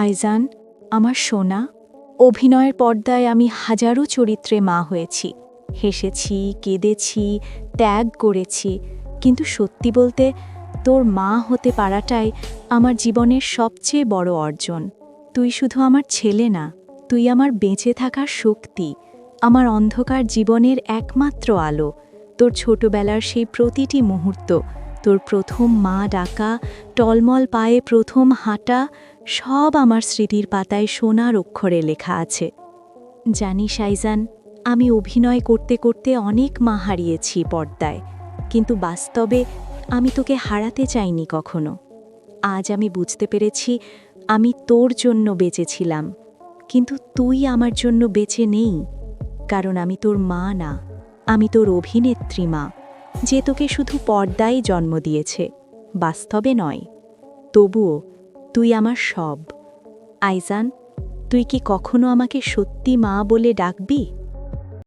আইজান, আমার সোনা, অভিনয়ের পর্দায় আমি হাজারো চরিত্রে মা হয়েছি। হেসেছি, কেঁদেছি, ত্যাগ করেছি। কিন্তু সত্যি বলতে, তোর মা হতে পারাটাই আমার জীবনের সবচেয়ে বড় অর্জন। তুই শুধু আমার ছেলে না, তুই আমার বেঁচে থাকার শক্তি, আমার অন্ধকার জীবনের একমাত্র আলো। তোর ছোটবেলার সেই প্রতিটি মুহূর্ত, তোর প্রথম মা ডাকা, টলমল পায়ে প্রথম হাঁটা সব আমার স্মৃতির পাতায় সোনার অক্ষরে লেখা আছে। জানিস আইজান আমি অভিনয় করতে করতে অনেক মা হারিয়েছি পর্দায়, কিন্তু বাস্তবে আমি তোকে হারাতে চাইনি কখনো। আজ আমি বুঝতে পেরেছি আমি তোর জন্য বেঁচেছিলাম, কিন্তু তুই আমার জন্য বেঁচে নেই, কারণ আমি তোর মা না, আমি তোর অভিনেত্রী মা, যে তোকে শুধু পর্দায় জন্ম দিয়েছে, বাস্তবে নয়, তবুও তুই আমার সব। আইজান তুই কি কখনো আমাকে সত্যি মা বলে ডাকবি?